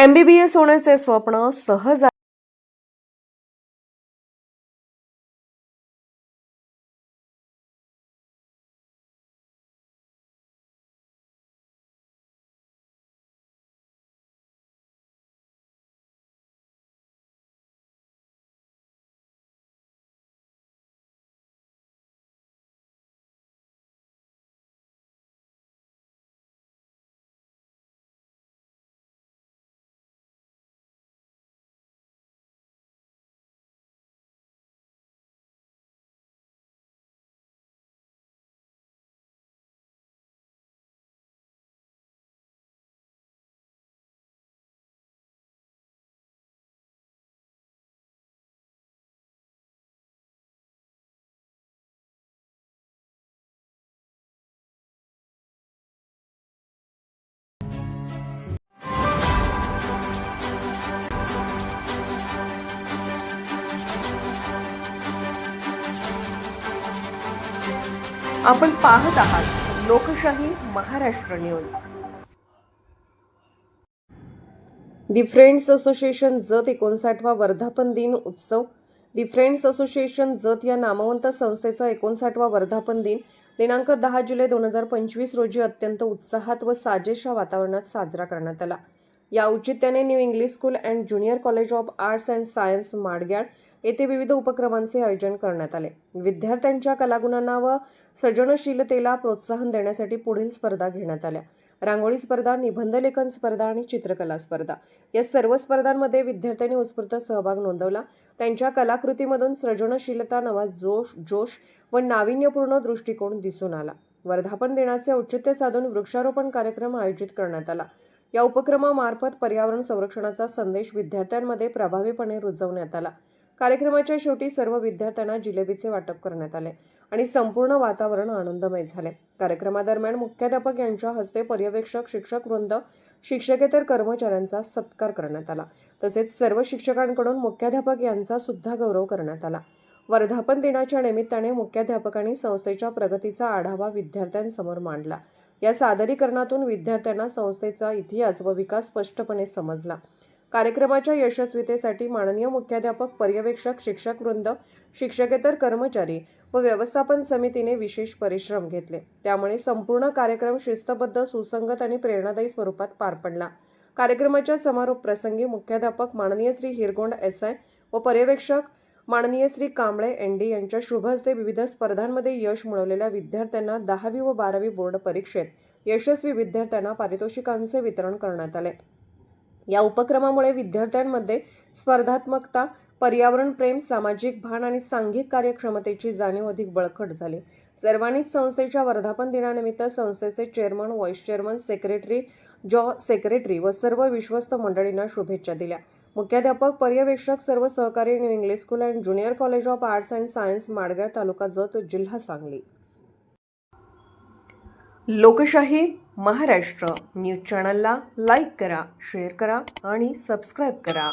MBBS होण्याचे स्वप्न सहज आपण पाहत आहात Lokshahi Maharashtra news. The friends association Jat एकोणसाठवा वर्धापन दिन उत्सव. दि फ्रेंड्स असोसिएशन जत या नामवंत संस्थेचा एकोणसाठवा वर्धापन दिन. दिनांक दहा जुलै दोन हजार पंचवीस रोजी अत्यंत उत्साहात व साजेशा वातावरणात साजरा करण्यात आला. या औचित्याने new English school and junior college of arts and science Madgyal येथे विविध उपक्रमांचे आयोजन करण्यात आले. विद्यार्थ्यांच्या कलागुणांना व सृजनशीलतेला प्रोत्साहन देण्यासाठी पुढील स्पर्धा घेण्यात आल्या. रांगोळी स्पर्धा निबंधलेखन स्पर्धा आणि चित्रकला स्पर्धा या सर्व स्पर्धांमध्ये विद्यार्थ्यांनी उत्स्फूर्त सहभाग नोंदवला. त्यांच्या कलाकृतीमधून सृजनशीलता नवा जोश जोश व नाविन्यपूर्ण दृष्टिकोन दिसून आला. वर्धापन दिनाचे औचित्य साधून वृक्षारोपण कार्यक्रम आयोजित करण्यात आला. या उपक्रमामार्फत पर्यावरण संरक्षणाचा संदेश विद्यार्थ्यांमध्ये प्रभावीपणे रुजवण्यात आला. कार्यक्रमाच्या शेवटी सर्व विद्यार्थ्यांना जिलेबीचे वाटप करण्यात आले आणि संपूर्ण वातावरण आनंदमय झाले. कार्यक्रमादरम्यान मुख्याध्यापक यांच्या हस्ते पर्यवेक्षक शिक्षक वृंद शिक्षकेतर कर्मचाऱ्यांचा सत्कार करण्यात आला. तसेच सर्व शिक्षकांकडून मुख्याध्यापक यांचा सुद्धा गौरव करण्यात आला. वर्धापन दिनाच्या निमित्ताने मुख्याध्यापकांनी संस्थेच्या प्रगतीचा आढावा विद्यार्थ्यांसमोर मांडला. या सादरीकरणातून विद्यार्थ्यांना संस्थेचा इतिहास व विकास स्पष्टपणे समजला. कार्यक्रमाच्या यशस्वीतेसाठी माननीय मुख्याध्यापक पर्यवेक्षक शिक्षक वृंद शिक्षकेतर कर्मचारी व व्यवस्थापन समितीने विशेष परिश्रम घेतले. त्यामुळे संपूर्ण कार्यक्रम शिस्तबद्ध सुसंगत आणि प्रेरणादायी स्वरूपात पार पडला. कार्यक्रमाच्या समारोप प्रसंगी मुख्याध्यापक माननीय श्री हिरगोंड एस आय व पर्यवेक्षक माननीय श्री कांबळे एन डी यांच्या शुभ हस्ते विविध स्पर्धांमध्ये यश मिळवलेल्या विद्यार्थ्यांना दहावी व बारावी बोर्ड परीक्षेत यशस्वी विद्यार्थ्यांना पारितोषिकांचे वितरण करण्यात आले. या उपक्रमामुळे विद्यार्थ्यांमध्ये स्पर्धात्मकता पर्यावरण प्रेम सामाजिक भान आणि सांघिक कार्यक्षमतेची जाणीव अधिक बळकट झाली. सर्वांनीच संस्थेच्या वर्धापन दिनानिमित्त संस्थेचे चेअरमन व्हाईस चेअरमन सेक्रेटरी जॉ सेक्रेटरी व सर्व विश्वस्त मंडळींना शुभेच्छा दिल्या. मुख्याध्यापक पर्यवेक्षक सर्व सहकारी new English school and junior college of arts and science Madgyal taluka Jat जिल्हा सांगली. लोकशाही महाराष्ट्र न्यूज चॅनलला लाईक करा शेअर करा आणि सबस्क्राईब करा.